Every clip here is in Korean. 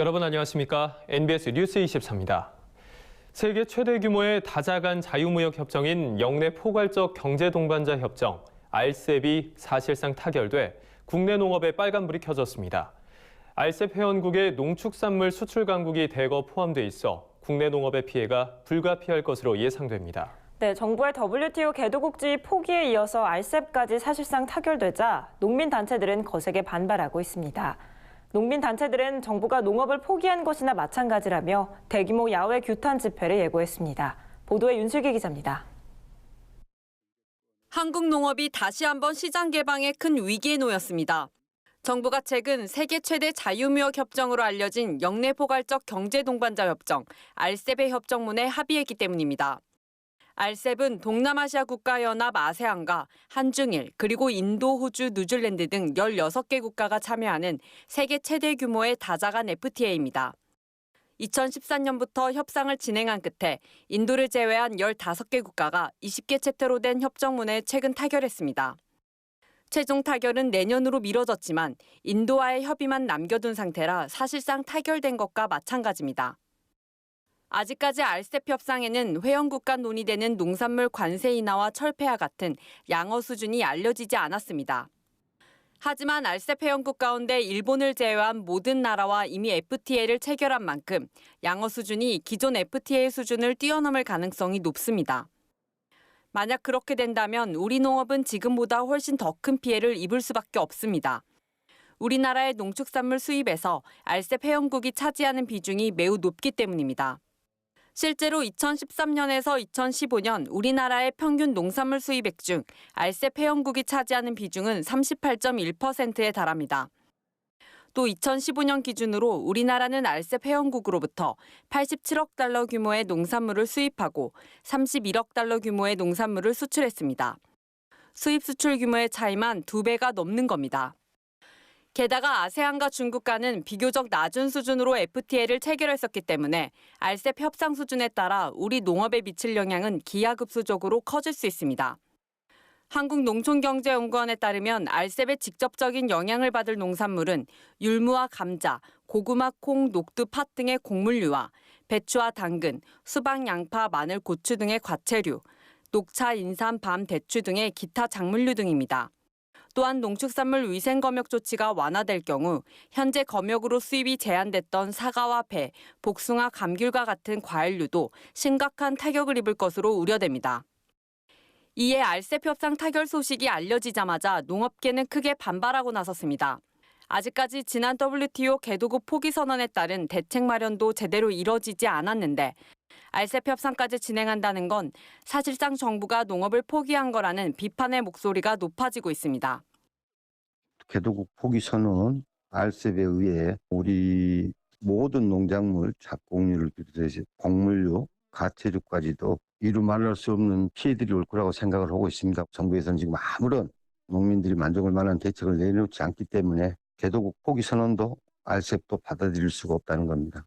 여러분 안녕하십니까? NBS 뉴스 24입니다. 세계 최대 규모의 다자간 자유무역 협정인 영내 포괄적 경제 동반자 협정 RCEP이 사실상 타결돼 국내 농업에 빨간불이 켜졌습니다. RCEP 회원국의 농축산물 수출 강국이 대거 포함돼 있어 국내 농업의 피해가 불가피할 것으로 예상됩니다. 네, 정부의 WTO 개도국지 포기에 이어서 RCEP까지 사실상 타결되자 농민 단체들은 거세게 반발하고 있습니다. 농민 단체들은 정부가 농업을 포기한 것이나 마찬가지라며 대규모 야외 규탄 집회를 예고했습니다. 보도에 윤슬기 기자입니다. 한국 농업이 다시 한번 시장 개방에 큰 위기에 놓였습니다. 정부가 최근 세계 최대 자유무역 협정으로 알려진 영내 포괄적 경제 동반자 협정 RCEP의 협정문에 합의했기 때문입니다. RCEP은 동남아시아 국가연합 아세안과 한중일 그리고 인도, 호주, 뉴질랜드 등 16개 국가가 참여하는 세계 최대 규모의 다자간 FTA입니다. 2014년부터 협상을 진행한 끝에 인도를 제외한 15개 국가가 20개 챕터로 된 협정문에 최근 타결했습니다. 최종 타결은 내년으로 미뤄졌지만 인도와의 협의만 남겨둔 상태라 사실상 타결된 것과 마찬가지입니다. 아직까지 RCEP 협상에는 회원국 간 논의되는 농산물 관세 인하와 철폐와 같은 양어 수준이 알려지지 않았습니다. 하지만 RCEP 회원국 가운데 일본을 제외한 모든 나라와 이미 FTA를 체결한 만큼 양어 수준이 기존 FTA 수준을 뛰어넘을 가능성이 높습니다. 만약 그렇게 된다면 우리 농업은 지금보다 훨씬 더 큰 피해를 입을 수밖에 없습니다. 우리나라의 농축산물 수입에서 RCEP 회원국이 차지하는 비중이 매우 높기 때문입니다. 실제로 2013년에서 2015년 우리나라의 평균 농산물 수입액 중 RCEP 회원국이 차지하는 비중은 38.1%에 달합니다. 또 2015년 기준으로 우리나라는 RCEP 회원국으로부터 87억 달러 규모의 농산물을 수입하고 31억 달러 규모의 농산물을 수출했습니다. 수입 수출 규모의 차이만 두 배가 넘는 겁니다. 게다가 아세안과 중국 간은 비교적 낮은 수준으로 FTA를 체결했었기 때문에 RCEP 협상 수준에 따라 우리 농업에 미칠 영향은 기하급수적으로 커질 수 있습니다. 한국농촌경제연구원에 따르면 RCEP의 직접적인 영향을 받을 농산물은 율무와 감자, 고구마, 콩, 녹두, 팥 등의 곡물류와 배추와 당근, 수박, 양파, 마늘, 고추 등의 과채류, 녹차, 인삼, 밤, 대추 등의 기타 작물류 등입니다. 또한 농축산물 위생 검역 조치가 완화될 경우 현재 검역으로 수입이 제한됐던 사과와 배, 복숭아, 감귤과 같은 과일류도 심각한 타격을 입을 것으로 우려됩니다. 이에 RCEP 협상 타결 소식이 알려지자마자 농업계는 크게 반발하고 나섰습니다. 아직까지 지난 WTO 개도국 포기 선언에 따른 대책 마련도 제대로 이뤄지지 않았는데 RCEP 협상까지 진행한다는 건 사실상 정부가 농업을 포기한 거라는 비판의 목소리가 높아지고 있습니다. 개도국 포기 선언은 RCEP에 의해 우리 모든 농작물, 작곡류를 비롯해서 곡물류, 가채류까지도 이루 말할 수 없는 피해들이 올 거라고 생각을 하고 있습니다. 정부에서는 지금 아무런 농민들이 만족할 만한 대책을 내놓지 않기 때문에 개도국 포기 선언도 RCEP도 받아들일 수가 없다는 겁니다.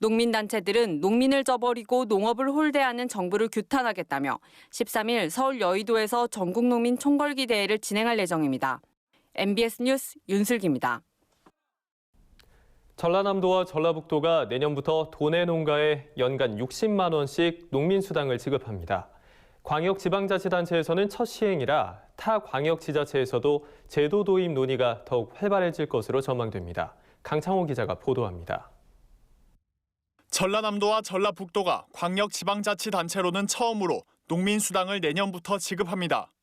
농민단체들은 농민을 저버리고 농업을 홀대하는 정부를 규탄하겠다며 13일 서울 여의도에서 전국농민 총궐기 대회를 진행할 예정입니다. MBS 뉴스 윤슬기입니다. 전라남도와 전라북도가 내년부터 도내 농가에 연간 60만 원씩 농민 수당을 지급합니다. 광역지방자치단체에서는 첫 시행이라 타 광역지자체에서도 제도 도입 논의가 더욱 활발해질 것으로 전망됩니다. 강창호 기자가 보도합니다. 전라남도와 전라북도가 광역지방자치단체로는 처음으로 농민수당을 내년부터 지급합니다.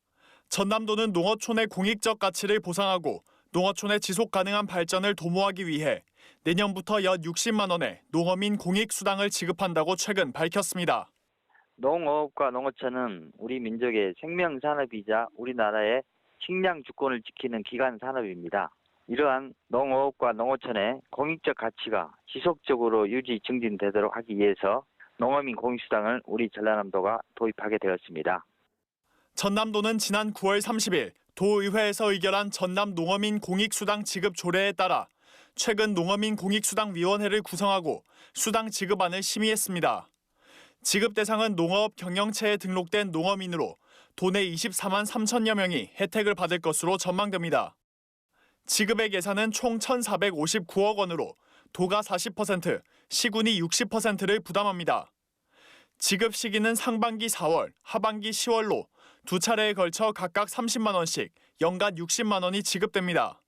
전남도는 농어촌의 공익적 가치를 보상하고 농어촌의 지속 가능한 발전을 도모하기 위해 내년부터 연 60만 원의 농어민 공익 수당을 지급한다고 최근 밝혔습니다. 농어업과 농어촌은 우리 민족의 생명 산업이자 우리나라의 식량 주권을 지키는 기간 산업입니다. 이러한 농어업과 농어촌의 공익적 가치가 지속적으로 유지 증진되도록 하기 위해서 농어민 공익수당을 우리 전라남도가 도입하게 되었습니다. 전남도는 지난 9월 30일 도의회에서 의결한 전남 농어민 공익수당 지급 조례에 따라 최근 농어민 공익수당위원회를 구성하고 수당 지급안을 심의했습니다. 지급 대상은 농업 경영체에 등록된 농어민으로 도내 24만 3천여 명이 혜택을 받을 것으로 전망됩니다. 지급액 예산은 총 1,459억 원으로 도가 40%, 시군이 60%를 부담합니다. 지급 시기는 상반기 4월, 하반기 10월로 두 차례에 걸쳐 각각 30만 원씩 연간 60만 원이 지급됩니다.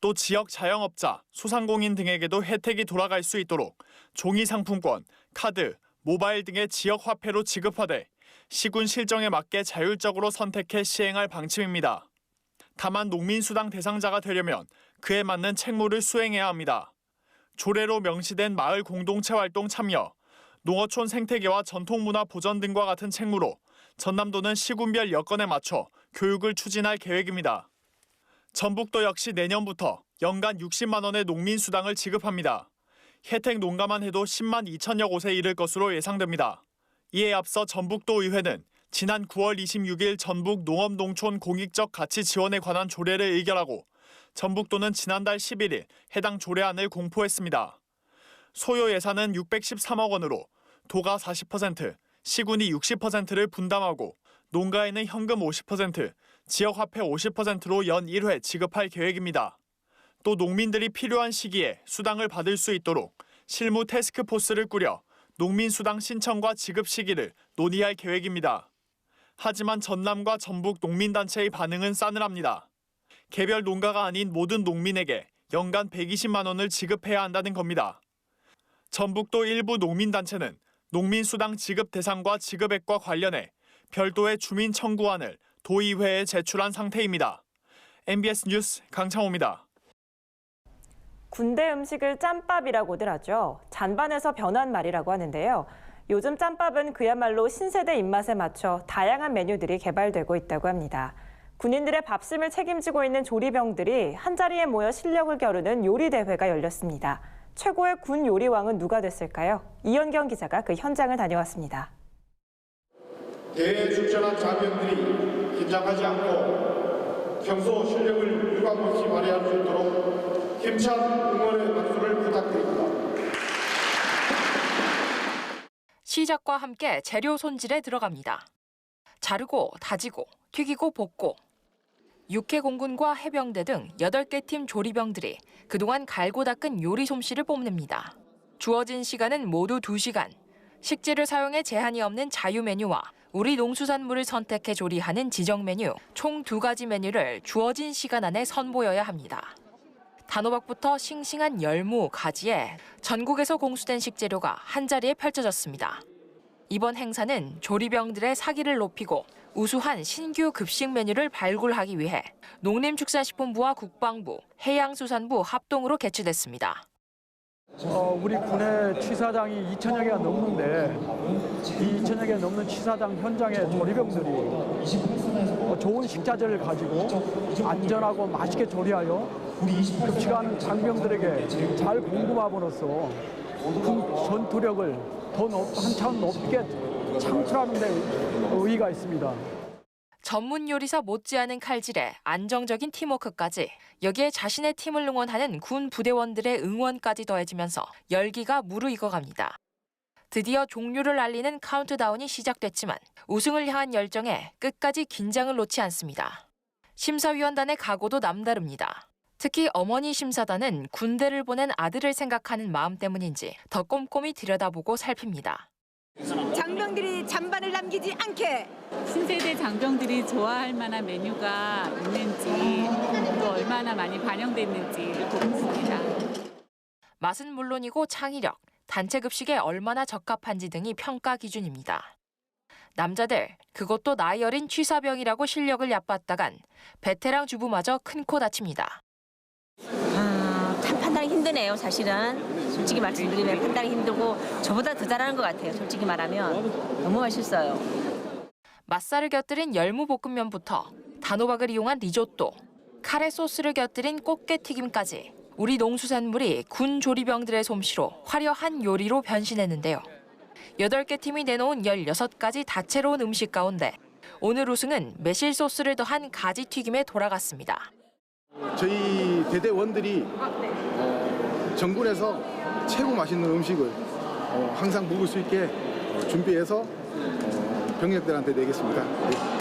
또 지역 자영업자, 소상공인 등에게도 혜택이 돌아갈 수 있도록 종이 상품권, 카드, 모바일 등의 지역 화폐로 지급하되 시군 실정에 맞게 자율적으로 선택해 시행할 방침입니다. 다만 농민수당 대상자가 되려면 그에 맞는 책무를 수행해야 합니다. 조례로 명시된 마을 공동체 활동 참여, 농어촌 생태계와 전통문화 보전 등과 같은 책무로 전남도는 시군별 여건에 맞춰 교육을 추진할 계획입니다. 전북도 역시 내년부터 연간 60만 원의 농민 수당을 지급합니다. 혜택 농가만 해도 10만 2천여 곳에 이를 것으로 예상됩니다. 이에 앞서 전북도 의회는 지난 9월 26일 전북 농업농촌 공익적 가치 지원에 관한 조례를 의결하고 전북도는 지난달 11일 해당 조례안을 공포했습니다. 소요 예산은 613억 원으로 도가 40%, 시군이 60%를 분담하고 농가에는 현금 50%, 지역 화폐 50%로 연 1회 지급할 계획입니다. 또 농민들이 필요한 시기에 수당을 받을 수 있도록 실무 태스크포스를 꾸려 농민 수당 신청과 지급 시기를 논의할 계획입니다. 하지만 전남과 전북 농민단체의 반응은 싸늘합니다. 개별 농가가 아닌 모든 농민에게 연간 120만 원을 지급해야 한다는 겁니다. 전북도 일부 농민단체는 농민수당 지급 대상과 지급액과 관련해 별도의 주민 청구안을 도의회에 제출한 상태입니다. MBS 뉴스 강창호입니다. 군대 음식을 짬밥이라고들 하죠. 잔반에서 변한 말이라고 하는데요. 요즘 짬밥은 그야말로 신세대 입맛에 맞춰 다양한 메뉴들이 개발되고 있다고 합니다. 군인들의 밥심을 책임지고 있는 조리병들이 한자리에 모여 실력을 겨루는 요리 대회가 열렸습니다. 최고의 군 요리왕은 누가 됐을까요? 이현경 기자가 그 현장을 다녀왔습니다. 대회에 출전한 장병들이 긴장하지 않고 평소 실력을 유감없이 발휘할 수 있도록 힘찬 응원의 박수를 부탁드립니다. 시작과 함께 재료 손질에 들어갑니다. 자르고 다지고 튀기고 볶고 육해 공군과 해병대 등 8개 팀 조리병들이 그동안 갈고 닦은 요리 솜씨를 뽐냅니다. 주어진 시간은 모두 2시간. 식재를 사용해 제한이 없는 자유 메뉴와 우리 농수산물을 선택해 조리하는 지정 메뉴 총 두 가지 메뉴를 주어진 시간 안에 선보여야 합니다. 단호박부터 싱싱한 열무, 가지에 전국에서 공수된 식재료가 한자리에 펼쳐졌습니다. 이번 행사는 조리병들의 사기를 높이고 우수한 신규 급식 메뉴를 발굴하기 위해 농림축산식품부와 국방부, 해양수산부 합동으로 개최됐습니다. 어, 우리 군의 취사장이 2천여 개가 넘는데 이 2천여 개 넘는 취사장 현장의 조리병들이 어, 좋은 식자재를 가지고 안전하고 맛있게 조리하여 급식하는 장병들에게 잘 공급함으로써 군 전투력을 더 높, 한참 높게 창출하는 데 의의가 있습니다. 전문 요리사 못지않은 칼질에 안정적인 팀워크까지 여기에 자신의 팀을 응원하는 군 부대원들의 응원까지 더해지면서 열기가 무르익어갑니다. 드디어 종료를 알리는 카운트다운이 시작됐지만 우승을 향한 열정에 끝까지 긴장을 놓지 않습니다. 심사위원단의 각오도 남다릅니다. 특히 어머니 심사단은 군대를 보낸 아들을 생각하는 마음 때문인지 더 꼼꼼히 들여다보고 살핍니다. 장병들이 잔반을 남기지 않게 신세대 장병들이 좋아할 만한 메뉴가 있는지 또 얼마나 많이 반영됐는지 보고 있습니다. 맛은 물론이고 창의력, 단체 급식에 얼마나 적합한지 등이 평가 기준입니다. 남자들, 그것도 나이 어린 취사병이라고 실력을 얕봤다간 베테랑 주부마저 큰 코 다칩니다. 판단이 힘드네요 사실은 솔직히 말씀드리면 판단이 힘들고 저보다 더 잘하는 것 같아요 솔직히 말하면 너무 맛있어요 맛살을 곁들인 열무볶음면부터 단호박을 이용한 리조또, 카레 소스를 곁들인 꽃게 튀김까지 우리 농수산물이 군 조리병들의 솜씨로 화려한 요리로 변신했는데요. 8개 팀이 내놓은 16가지 다채로운 음식 가운데 오늘 우승은 매실 소스를 더한 가지 튀김에 돌아갔습니다. 저희 대대원들이 어, 정군에서 최고 맛있는 음식을 어, 항상 먹을 수 있게 어, 준비해서 어, 병력들한테 내겠습니다. 네.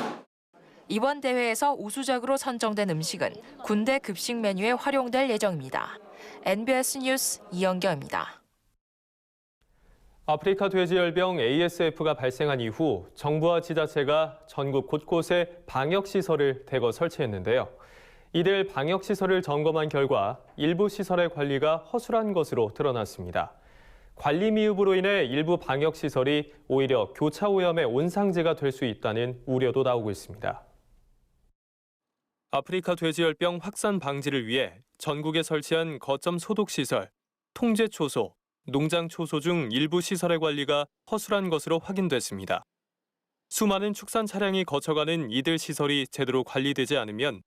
이번 대회에서 우수적으로 선정된 음식은 군대 급식 메뉴에 활용될 예정입니다. NBS 뉴스 이영경입니다. 아프리카 돼지열병 ASF가 발생한 이후 정부와 지자체가 전국 곳곳에 방역시설을 대거 설치했는데요. 이들 방역시설을 점검한 결과 일부 시설의 관리가 허술한 것으로 드러났습니다. 관리 미흡으로 인해 일부 방역시설이 오히려 교차 오염의 온상지가 될 수 있다는 우려도 나오고 있습니다. 아프리카 돼지열병 확산 방지를 위해 전국에 설치한 거점 소독시설, 통제 초소, 농장 초소 중 일부 시설의 관리가 허술한 것으로 확인됐습니다. 수많은 축산 차량이 거쳐가는 이들 시설이 제대로 관리되지 않으면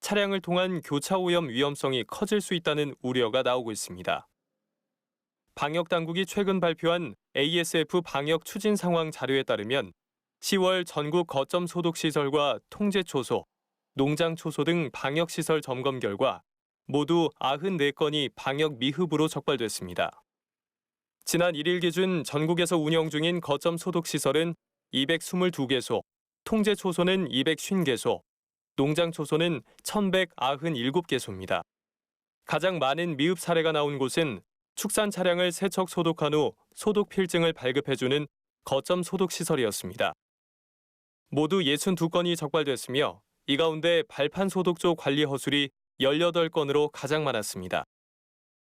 차량을 통한 교차 오염 위험성이 커질 수 있다는 우려가 나오고 있습니다. 방역 당국이 최근 발표한 ASF 방역 추진 상황 자료에 따르면 10월 전국 거점 소독 시설과 통제 초소, 농장 초소 등 방역 시설 점검 결과 모두 94건이 방역 미흡으로 적발됐습니다. 지난 1일 기준 전국에서 운영 중인 거점 소독 시설은 222개소, 통제 초소는 250개소, 농장 초소는 1,197개소입니다. 가장 많은 미흡 사례가 나온 곳은 축산 차량을 세척 소독한 후 소독 필증을 발급해주는 거점 소독 시설이었습니다. 모두 62건이 적발됐으며 이 가운데 발판 소독조 관리 허술이 18건으로 가장 많았습니다.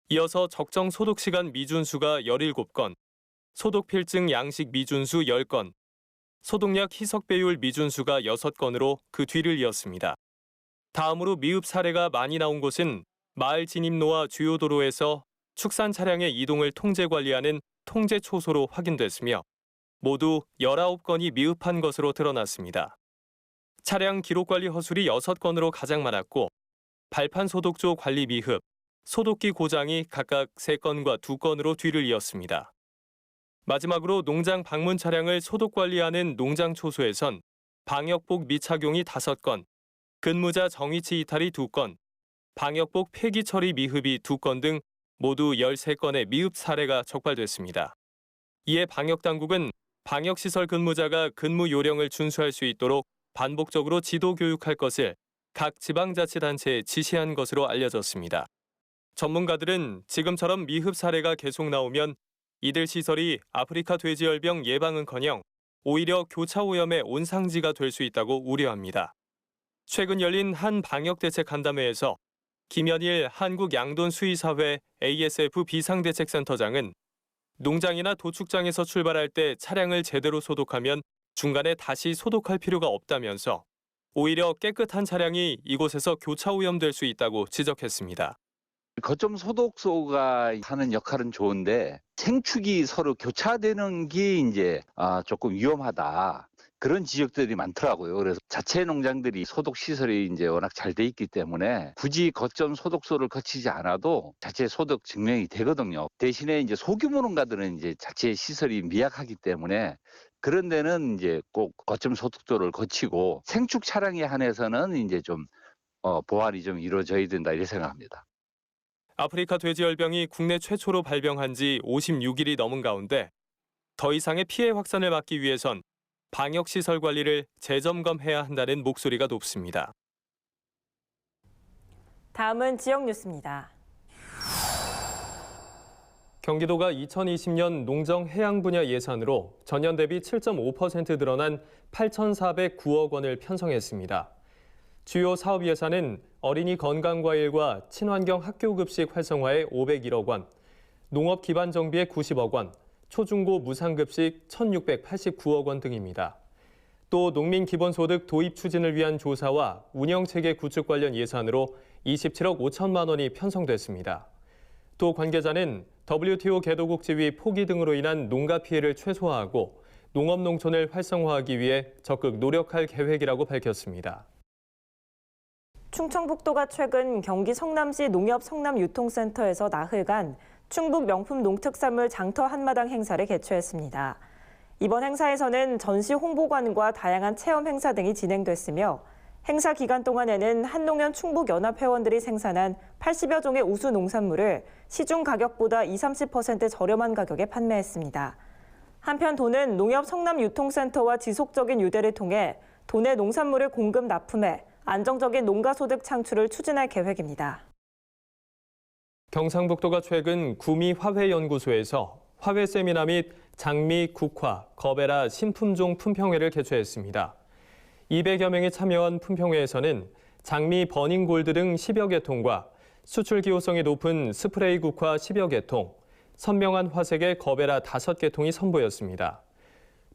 이어서 적정 소독 시간 미준수가 17건, 소독 필증 양식 미준수 10건, 소독약 희석 배율 미준수가 6건으로 그 뒤를 이었습니다. 다음으로 미흡 사례가 많이 나온 곳은 마을 진입로와 주요 도로에서 축산 차량의 이동을 통제 관리하는 통제 초소로 확인됐으며 모두 19건이 미흡한 것으로 드러났습니다. 차량 기록 관리 허술이 6건으로 가장 많았고 발판 소독조 관리 미흡, 소독기 고장이 각각 3건과 2건으로 뒤를 이었습니다. 마지막으로 농장 방문 차량을 소독 관리하는 농장 초소에선 방역복 미착용이 5건, 근무자 정위치 이탈이 2건, 방역복 폐기 처리 미흡이 2건 등 모두 13건의 미흡 사례가 적발됐습니다. 이에 방역당국은 방역시설 근무자가 근무 요령을 준수할 수 있도록 반복적으로 지도 교육할 것을 각 지방자치단체에 지시한 것으로 알려졌습니다. 전문가들은 지금처럼 미흡 사례가 계속 나오면 이들 시설이 아프리카 돼지열병 예방은커녕 오히려 교차 오염의 온상지가 될 수 있다고 우려합니다. 최근 열린 한 방역대책 간담회에서 김현일 한국 양돈수의사회 ASF 비상대책센터장은 농장이나 도축장에서 출발할 때 차량을 제대로 소독하면 중간에 다시 소독할 필요가 없다면서 오히려 깨끗한 차량이 이곳에서 교차 오염될 수 있다고 지적했습니다. 거점 소독소가 하는 역할은 좋은데 생축이 서로 교차되는 게 이제 아, 조금 위험하다. 그런 지역들이 많더라고요. 그래서 자체 농장들이 소독 시설이 이제 워낙 잘 돼 있기 때문에 굳이 거점 소독소를 거치지 않아도 자체 소독 증명이 되거든요. 대신에 이제 소규모 농가들은 이제 자체 시설이 미약하기 때문에 그런 데는 이제 꼭 거점 소독도를 거치고 생축 차량에 한해서는 이제 좀 어, 보완이 좀 이루어져야 된다 이렇게 생각합니다. 아프리카 돼지열병이 국내 최초로 발병한 지 56일이 넘은 가운데 더 이상의 피해 확산을 막기 위해선 방역시설 관리를 재점검해야 한다는 목소리가 높습니다. 다음은 지역 뉴스입니다. 경기도가 2020년 농정 해양 분야 예산으로 전년 대비 7.5% 늘어난 8,409억 원을 편성했습니다. 주요 사업 예산은 어린이 건강과일과 친환경 학교 급식 활성화에 501억 원, 농업 기반 정비에 90억 원, 초중고 무상급식 1,689억 원 등입니다. 또 농민 기본소득 도입 추진을 위한 조사와 운영체계 구축 관련 예산으로 27억 5천만 원이 편성됐습니다. 또 관계자는 WTO 개도국 지위 포기 등으로 인한 농가 피해를 최소화하고 농업 농촌을 활성화하기 위해 적극 노력할 계획이라고 밝혔습니다. 충청북도가 최근 경기 성남시 농협 성남유통센터에서 나흘간 충북 명품 농특산물 장터 한마당 행사를 개최했습니다. 이번 행사에서는 전시 홍보관과 다양한 체험 행사 등이 진행됐으며 행사 기간 동안에는 한농연 충북연합 회원들이 생산한 80여 종의 우수 농산물을 시중 가격보다 20, 30% 저렴한 가격에 판매했습니다. 한편 도는 농협 성남유통센터와 지속적인 유대를 통해 도내 농산물을 공급 납품해 안정적인 농가 소득 창출을 추진할 계획입니다. 경상북도가 최근 구미 화훼연구소에서 화훼 세미나 및 장미, 국화, 거베라 신품종 품평회를 개최했습니다. 200여 명이 참여한 품평회에서는 장미 버닝골드 등 10여 개 통과 수출 기호성이 높은 스프레이 국화 10여 개 통, 선명한 화색의 거베라 5개 통이 선보였습니다.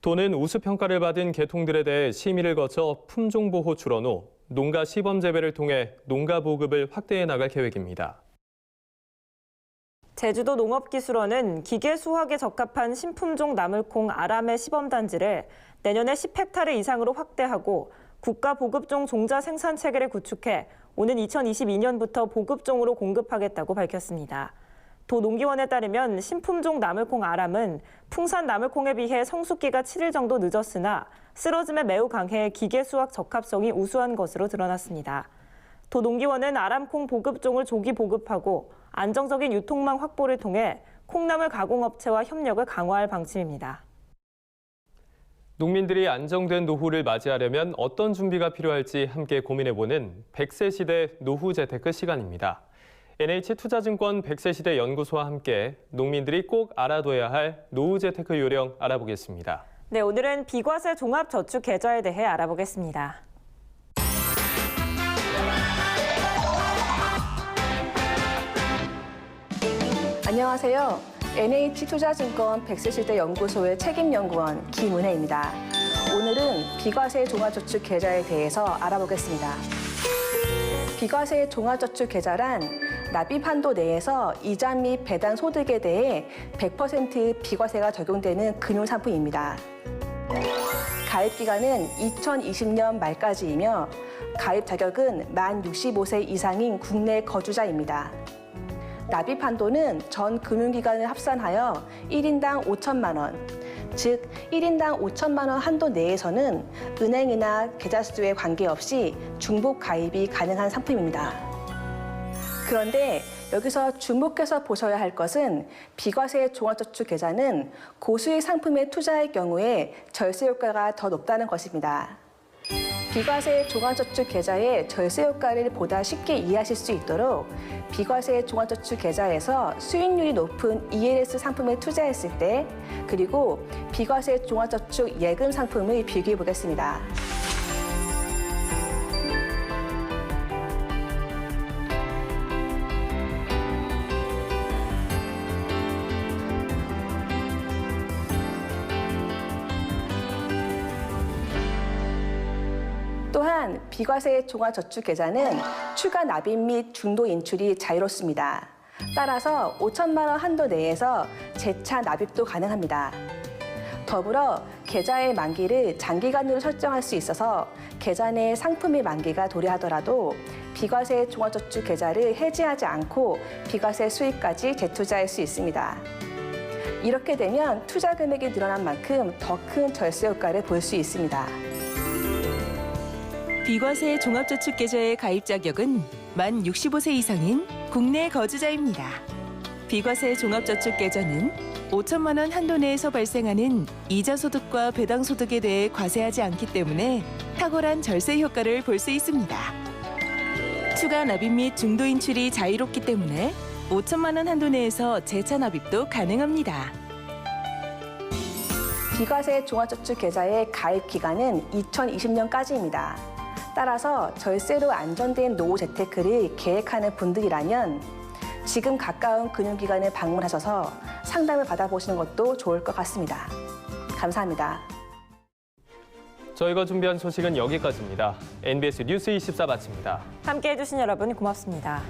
도는 우수평가를 받은 개통들에 대해 심의를 거쳐 품종보호 출원 후 농가 시범 재배를 통해 농가 보급을 확대해 나갈 계획입니다. 제주도 농업기술원은 기계 수확에 적합한 신품종 나물콩 아람의 시범단지를 내년에 10헥타르 이상으로 확대하고 국가 보급종 종자 생산 체계를 구축해 오는 2022년부터 보급종으로 공급하겠다고 밝혔습니다. 도 농기원에 따르면 신품종 나물콩 아람은 풍산 나물콩에 비해 성숙기가 7일 정도 늦었으나 쓰러짐에 매우 강해 기계 수확 적합성이 우수한 것으로 드러났습니다. 도 농기원은 아람콩 보급종을 조기 보급하고 안정적인 유통망 확보를 통해 콩나물 가공업체와 협력을 강화할 방침입니다. 농민들이 안정된 노후를 맞이하려면 어떤 준비가 필요할지 함께 고민해보는 100세 시대 노후 재테크 시간입니다. NH투자증권 100세 시대 연구소와 함께 농민들이 꼭 알아둬야 할 노후 재테크 요령 알아보겠습니다. 네, 오늘은 비과세 종합저축 계좌에 대해 알아보겠습니다. 안녕하세요. NH투자증권 백세시대 연구소의 책임연구원 김은혜입니다. 오늘은 비과세 종합저축 계좌에 대해서 알아보겠습니다. 비과세 종합저축 계좌란 납입 한도 내에서 이자 및 배당 소득에 대해 100% 비과세가 적용되는 금융상품입니다. 가입 기간은 2020년 말까지이며 가입 자격은 만 65세 이상인 국내 거주자입니다. 납입 한도는 전 금융기관을 합산하여 1인당 5천만 원, 즉 1인당 5천만 원 한도 내에서는 은행이나 계좌 수에 관계없이 중복 가입이 가능한 상품입니다. 그런데 여기서 주목해서 보셔야 할 것은 비과세 종합저축 계좌는 고수익 상품에 투자할 경우에 절세 효과가 더 높다는 것입니다. 비과세 종합저축 계좌의 절세 효과를 보다 쉽게 이해하실 수 있도록 비과세 종합저축 계좌에서 수익률이 높은 ELS 상품에 투자했을 때 그리고 비과세 종합저축 예금 상품을 비교해 보겠습니다. 비과세 종합저축 계좌는 추가 납입 및 중도 인출이 자유롭습니다. 따라서 5천만 원 한도 내에서 재차 납입도 가능합니다. 더불어 계좌의 만기를 장기간으로 설정할 수 있어서 계좌 내 상품의 만기가 도래하더라도 비과세 종합저축 계좌를 해지하지 않고 비과세 수익까지 재투자할 수 있습니다. 이렇게 되면 투자 금액이 늘어난 만큼 더 큰 절세 효과를 볼 수 있습니다. 비과세 종합저축계좌의 가입 자격은 만 65세 이상인 국내 거주자입니다. 비과세 종합저축계좌는 5천만 원 한도 내에서 발생하는 이자 소득과 배당 소득에 대해 과세하지 않기 때문에 탁월한 절세 효과를 볼 수 있습니다. 추가 납입 및 중도 인출이 자유롭기 때문에 5천만 원 한도 내에서 재차 납입도 가능합니다. 비과세 종합저축 계좌의 가입 기간은 2020년까지입니다. 따라서 절세로 안전된 노후 재테크를 계획하는 분들이라면 지금 가까운 금융기관에 방문하셔서 상담을 받아보시는 것도 좋을 것 같습니다. 감사합니다. 저희가 준비한 소식은 여기까지입니다. NBS 뉴스 24 마칩니다. 함께해 주신 여러분 고맙습니다.